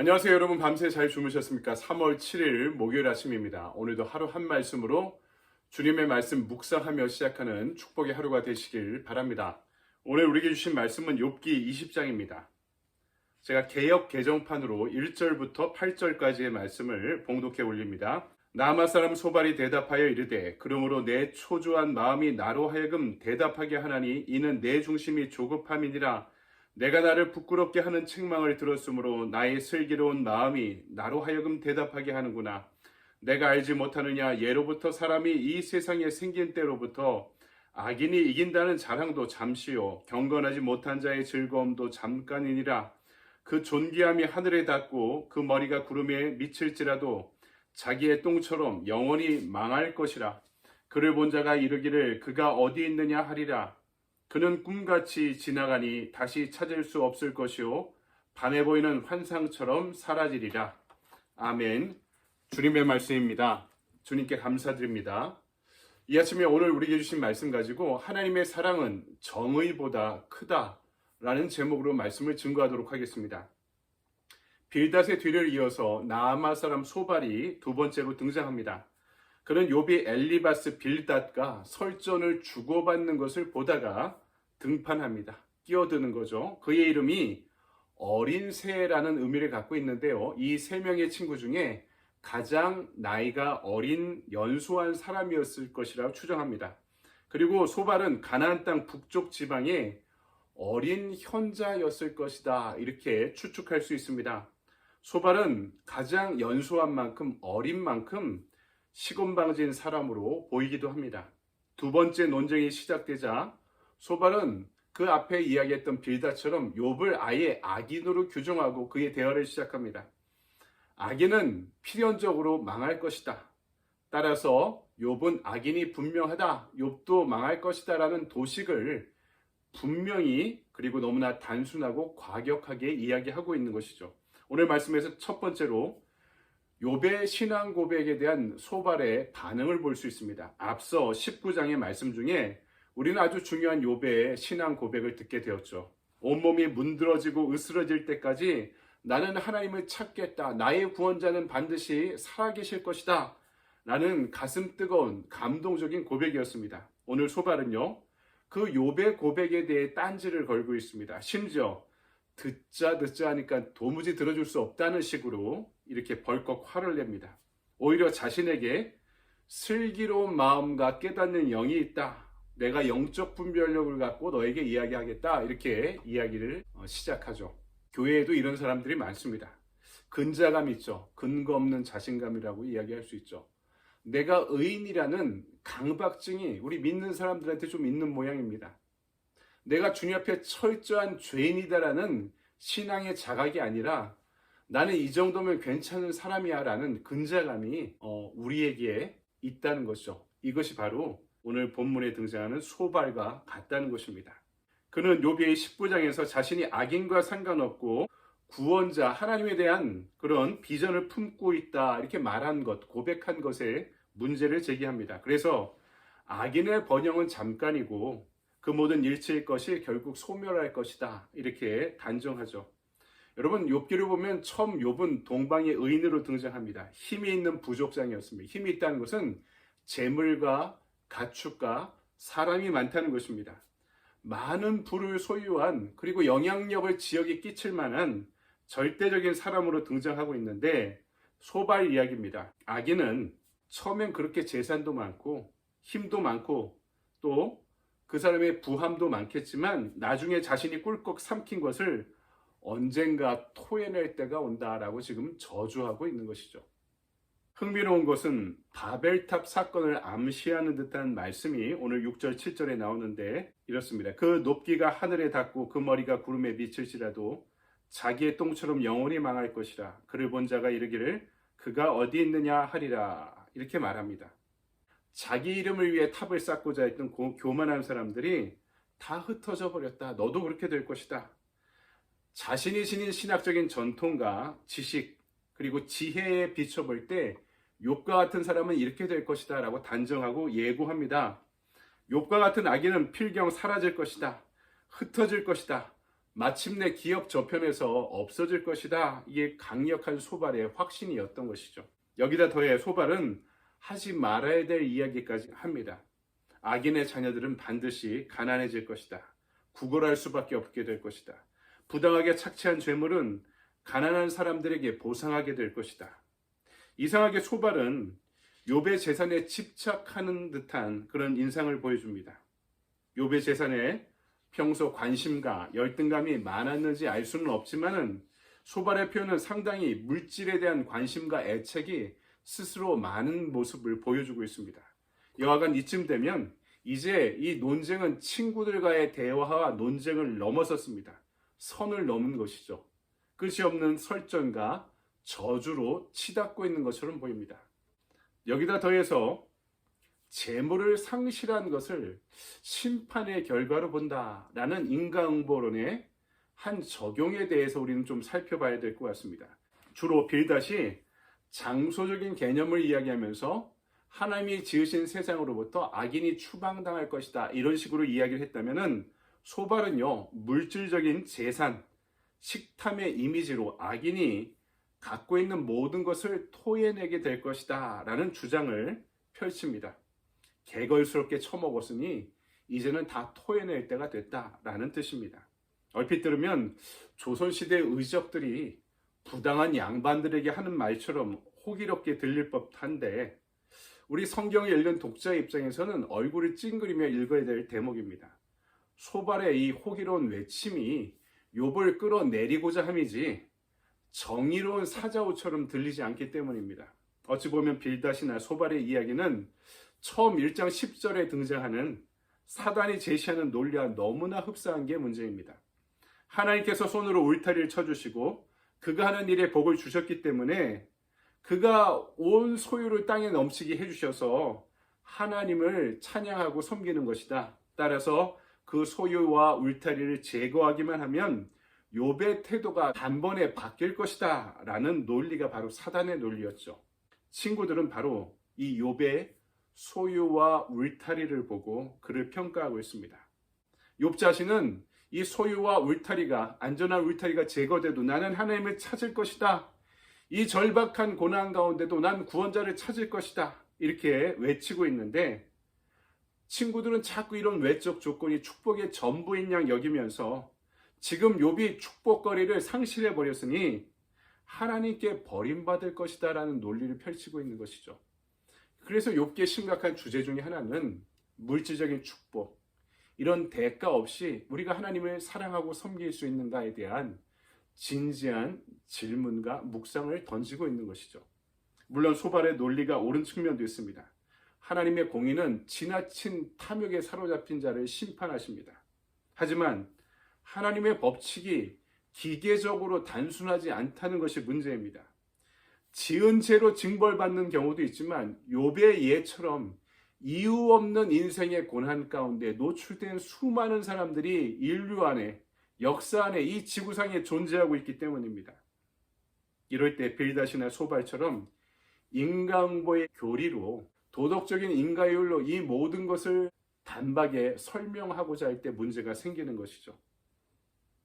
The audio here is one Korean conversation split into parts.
안녕하세요 여러분 밤새 잘 주무셨습니까? 3월 7일 목요일 아침입니다. 오늘도 하루 한 말씀으로 주님의 말씀 묵상하며 시작하는 축복의 하루가 되시길 바랍니다. 오늘 우리에게 주신 말씀은 욥기 20장입니다. 제가 개역 개정판으로 1절부터 8절까지의 말씀을 봉독해 올립니다. 나마 사람 소발이 대답하여 이르되 그러므로 내 초조한 마음이 나로 하여금 대답하게 하나니 이는 내 중심이 조급함이니라 내가 나를 부끄럽게 하는 책망을 들었으므로 나의 슬기로운 마음이 나로 하여금 대답하게 하는구나. 내가 알지 못하느냐 예로부터 사람이 이 세상에 생긴 때로부터 악인이 이긴다는 자랑도 잠시요 경건하지 못한 자의 즐거움도 잠깐이니라. 그 존귀함이 하늘에 닿고 그 머리가 구름에 미칠지라도 자기의 똥처럼 영원히 망할 것이라. 그를 본 자가 이르기를 그가 어디 있느냐 하리라. 그는 꿈같이 지나가니 다시 찾을 수 없을 것이요 밤에 보이는 환상처럼 사라지리라. 아멘. 주님의 말씀입니다. 주님께 감사드립니다. 이 아침에 오늘 우리에게 주신 말씀 가지고 하나님의 사랑은 정의보다 크다라는 제목으로 말씀을 증거하도록 하겠습니다. 빌닷의 뒤를 이어서 나아마 사람 소발이 두 번째로 등장합니다. 그는 요비 엘리바스 빌닷과 설전을 주고받는 것을 보다가 등판합니다. 끼어드는 거죠. 그의 이름이 어린 새라는 의미를 갖고 있는데요. 이 세 명의 친구 중에 가장 나이가 어린 연소한 사람이었을 것이라고 추정합니다. 그리고 소발은 가나안 땅 북쪽 지방의 어린 현자였을 것이다. 이렇게 추측할 수 있습니다. 소발은 가장 연소한 만큼 어린 만큼 시건방진 사람으로 보이기도 합니다. 두 번째 논쟁이 시작되자 소발은 그 앞에 이야기했던 빌다처럼 욥을 아예 악인으로 규정하고 그의 대화를 시작합니다. 악인은 필연적으로 망할 것이다. 따라서 욥은 악인이 분명하다. 욥도 망할 것이다라는 도식을 분명히 그리고 너무나 단순하고 과격하게 이야기하고 있는 것이죠. 오늘 말씀에서 첫 번째로 욥의 신앙 고백에 대한 소발의 반응을 볼 수 있습니다. 앞서 19장의 말씀 중에 우리는 아주 중요한 욥의 신앙 고백을 듣게 되었죠. 온몸이 문드러지고 으스러질 때까지 나는 하나님을 찾겠다. 나의 구원자는 반드시 살아계실 것이다. 라는 가슴 뜨거운 감동적인 고백이었습니다. 오늘 소발은요. 그 욥의 고백에 대해 딴지를 걸고 있습니다. 심지어 듣자 듣자 하니까 도무지 들어줄 수 없다는 식으로 이렇게 벌컥 화를 냅니다. 오히려 자신에게 슬기로운 마음과 깨닫는 영이 있다. 내가 영적 분별력을 갖고 너에게 이야기하겠다. 이렇게 이야기를 어, 시작하죠. 교회에도 이런 사람들이 많습니다. 근자감 있죠. 근거 없는 자신감이라고 이야기할 수 있죠. 내가 의인이라는 강박증이 우리 믿는 사람들한테 좀 있는 모양입니다. 내가 주님 앞에 철저한 죄인이다라는 신앙의 자각이 아니라 나는 이 정도면 괜찮은 사람이야 라는 근자감이 어, 우리에게 있다는 것이죠. 이것이 바로 오늘 본문에 등장하는 소발과 같다는 것입니다. 그는 요비의 19장에서 자신이 악인과 상관없고 구원자 하나님에 대한 그런 비전을 품고 있다 이렇게 말한 것 고백한 것에 문제를 제기합니다. 그래서 악인의 번영은 잠깐이고 그 모든 일체의 것이 결국 소멸할 것이다 이렇게 단정하죠. 여러분 욥기를 보면 처음 욥은 동방의 의인으로 등장합니다. 힘이 있는 부족장이었습니다. 힘이 있다는 것은 재물과 가축과 사람이 많다는 것입니다. 많은 부를 소유한 그리고 영향력을 지역에 끼칠 만한 절대적인 사람으로 등장하고 있는데 소발 이야기입니다. 악인은 처음엔 그렇게 재산도 많고 힘도 많고 또 그 사람의 부함도 많겠지만 나중에 자신이 꿀꺽 삼킨 것을 언젠가 토해낼 때가 온다라고 지금 저주하고 있는 것이죠. 흥미로운 것은 바벨탑 사건을 암시하는 듯한 말씀이 오늘 6절, 7절에 나오는데 이렇습니다. 그 높기가 하늘에 닿고 그 머리가 구름에 미칠지라도 자기의 똥처럼 영원히 망할 것이라. 그를 본 자가 이르기를 그가 어디 있느냐 하리라. 이렇게 말합니다. 자기 이름을 위해 탑을 쌓고자 했던 고, 교만한 사람들이 다 흩어져 버렸다. 너도 그렇게 될 것이다. 자신이 지닌 신학적인 전통과 지식 그리고 지혜에 비춰볼 때 욥과 같은 사람은 이렇게 될 것이다 라고 단정하고 예고합니다. 욥과 같은 악인은 필경 사라질 것이다. 흩어질 것이다. 마침내 기업 저편에서 없어질 것이다. 이게 강력한 소발의 확신이었던 것이죠. 여기다 더해 소발은 하지 말아야 될 이야기까지 합니다. 악인의 자녀들은 반드시 가난해질 것이다. 구걸할 수밖에 없게 될 것이다. 부당하게 착취한 죄물은 가난한 사람들에게 보상하게 될 것이다. 이상하게 소발은 욥의 재산에 집착하는 듯한 그런 인상을 보여줍니다. 욥의 재산에 평소 관심과 열등감이 많았는지 알 수는 없지만은 소발의 표현은 상당히 물질에 대한 관심과 애착이 스스로 많은 모습을 보여주고 있습니다. 여하간 이쯤 되면 이제 이 논쟁은 친구들과의 대화와 논쟁을 넘어섰습니다. 선을 넘은 것이죠. 끝이 없는 설전과 저주로 치닫고 있는 것처럼 보입니다. 여기다 더해서 재물을 상실한 것을 심판의 결과로 본다라는 인과응보론의 한 적용에 대해서 우리는 좀 살펴봐야 될 것 같습니다. 주로 빌닷이 장소적인 개념을 이야기하면서 하나님이 지으신 세상으로부터 악인이 추방당할 것이다 이런 식으로 이야기를 했다면은 소발은요 물질적인 재산, 식탐의 이미지로 악인이 갖고 있는 모든 것을 토해내게 될 것이다 라는 주장을 펼칩니다. 개걸스럽게 처먹었으니 이제는 다 토해낼 때가 됐다 라는 뜻입니다. 얼핏 들으면 조선시대 의적들이 부당한 양반들에게 하는 말처럼 호기롭게 들릴 법한데 우리 성경을 읽는 독자 입장에서는 얼굴을 찡그리며 읽어야 될 대목입니다. 소발의 이 호기로운 외침이 욥을 끌어내리고자 함이지 정의로운 사자오처럼 들리지 않기 때문입니다. 어찌 보면 빌닷이나 소발의 이야기는 처음 1장 10절에 등장하는 사단이 제시하는 논리와 너무나 흡사한 게 문제입니다. 하나님께서 손으로 울타리를 쳐주시고 그가 하는 일에 복을 주셨기 때문에 그가 온 소유를 땅에 넘치게 해주셔서 하나님을 찬양하고 섬기는 것이다. 따라서 그 소유와 울타리를 제거하기만 하면 욥의 태도가 단번에 바뀔 것이다 라는 논리가 바로 사단의 논리였죠. 친구들은 바로 이 욥의 소유와 울타리를 보고 그를 평가하고 있습니다. 욥 자신은 이 소유와 울타리가 안전한 울타리가 제거돼도 나는 하나님을 찾을 것이다. 이 절박한 고난 가운데도 난 구원자를 찾을 것이다. 이렇게 외치고 있는데 친구들은 자꾸 이런 외적 조건이 축복의 전부인 양 여기면서 지금 욥이 축복거리를 상실해 버렸으니 하나님께 버림받을 것이다라는 논리를 펼치고 있는 것이죠. 그래서 욥기의 심각한 주제 중에 하나는 물질적인 축복, 이런 대가 없이 우리가 하나님을 사랑하고 섬길 수 있는가에 대한 진지한 질문과 묵상을 던지고 있는 것이죠. 물론 소발의 논리가 옳은 측면도 있습니다. 하나님의 공의는 지나친 탐욕에 사로잡힌 자를 심판하십니다. 하지만 하나님의 법칙이 기계적으로 단순하지 않다는 것이 문제입니다. 지은 죄로 징벌받는 경우도 있지만 욥의 예처럼 이유 없는 인생의 고난 가운데 노출된 수많은 사람들이 인류 안에 역사 안에 이 지구상에 존재하고 있기 때문입니다. 이럴 때 빌다시나 소발처럼 인간보의 교리로 도덕적인 인가율로 이 모든 것을 단박에 설명하고자 할 때 문제가 생기는 것이죠.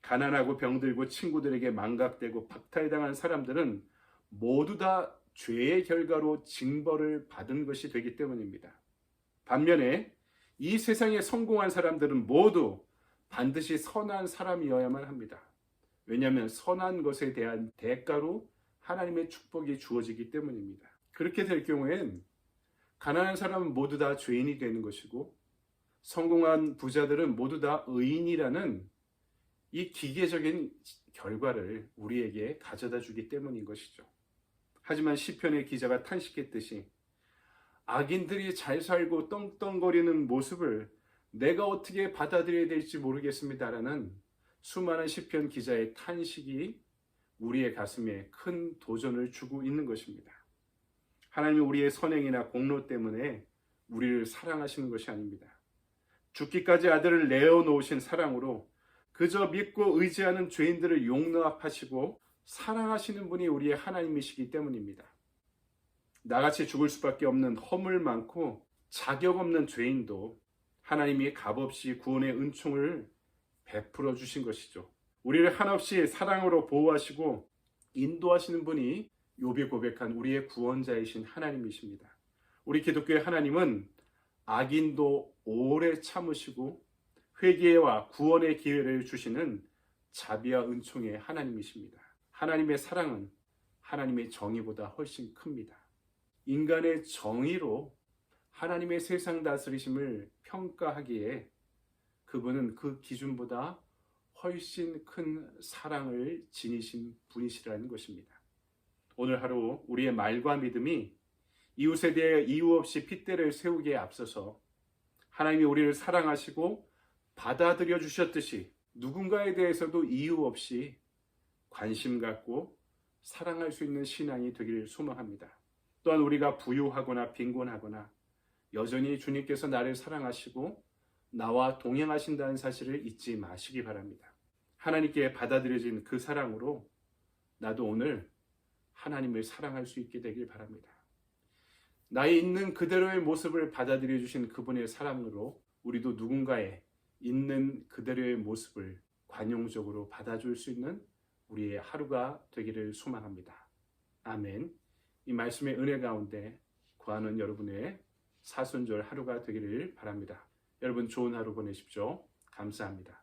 가난하고 병들고 친구들에게 망각되고 박탈당한 사람들은 모두 다 죄의 결과로 징벌을 받은 것이 되기 때문입니다. 반면에 이 세상에 성공한 사람들은 모두 반드시 선한 사람이어야만 합니다. 왜냐하면 선한 것에 대한 대가로 하나님의 축복이 주어지기 때문입니다. 그렇게 될 경우엔 가난한 사람은 모두 다 죄인이 되는 것이고 성공한 부자들은 모두 다 의인이라는 이 기계적인 결과를 우리에게 가져다 주기 때문인 것이죠. 하지만 시편의 기자가 탄식했듯이 악인들이 잘 살고 떵떵거리는 모습을 내가 어떻게 받아들여야 될지 모르겠습니다라는 수많은 시편 기자의 탄식이 우리의 가슴에 큰 도전을 주고 있는 것입니다. 하나님이 우리의 선행이나 공로 때문에 우리를 사랑하시는 것이 아닙니다. 죽기까지 아들을 내어 놓으신 사랑으로 그저 믿고 의지하는 죄인들을 용납하시고 사랑하시는 분이 우리의 하나님이시기 때문입니다. 나같이 죽을 수밖에 없는 허물 많고 자격 없는 죄인도 하나님이 값없이 구원의 은총을 베풀어 주신 것이죠. 우리를 한없이 사랑으로 보호하시고 인도하시는 분이 욥이 고백한 우리의 구원자이신 하나님이십니다. 우리 기독교의 하나님은 악인도 오래 참으시고 회개와 구원의 기회를 주시는 자비와 은총의 하나님이십니다. 하나님의 사랑은 하나님의 정의보다 훨씬 큽니다. 인간의 정의로 하나님의 세상 다스리심을 평가하기에 그분은 그 기준보다 훨씬 큰 사랑을 지니신 분이시라는 것입니다. 오늘 하루 우리의 말과 믿음이 이웃에 대해 이유 없이 핏대를 세우기에 앞서서 하나님이 우리를 사랑하시고 받아들여 주셨듯이 누군가에 대해서도 이유 없이 관심 갖고 사랑할 수 있는 신앙이 되기를 소망합니다. 또한 우리가 부유하거나 빈곤하거나 여전히 주님께서 나를 사랑하시고 나와 동행하신다는 사실을 잊지 마시기 바랍니다. 하나님께 받아들여진 그 사랑으로 나도 오늘 하나님을 사랑할 수 있게 되길 바랍니다. 나의 있는 그대로의 모습을 받아들여 주신 그분의 사랑으로 우리도 누군가의 있는 그대로의 모습을 관용적으로 받아줄 수 있는 우리의 하루가 되기를 소망합니다. 아멘. 이 말씀의 은혜 가운데 구하는 여러분의 사순절 하루가 되기를 바랍니다. 여러분 좋은 하루 보내십시오. 감사합니다.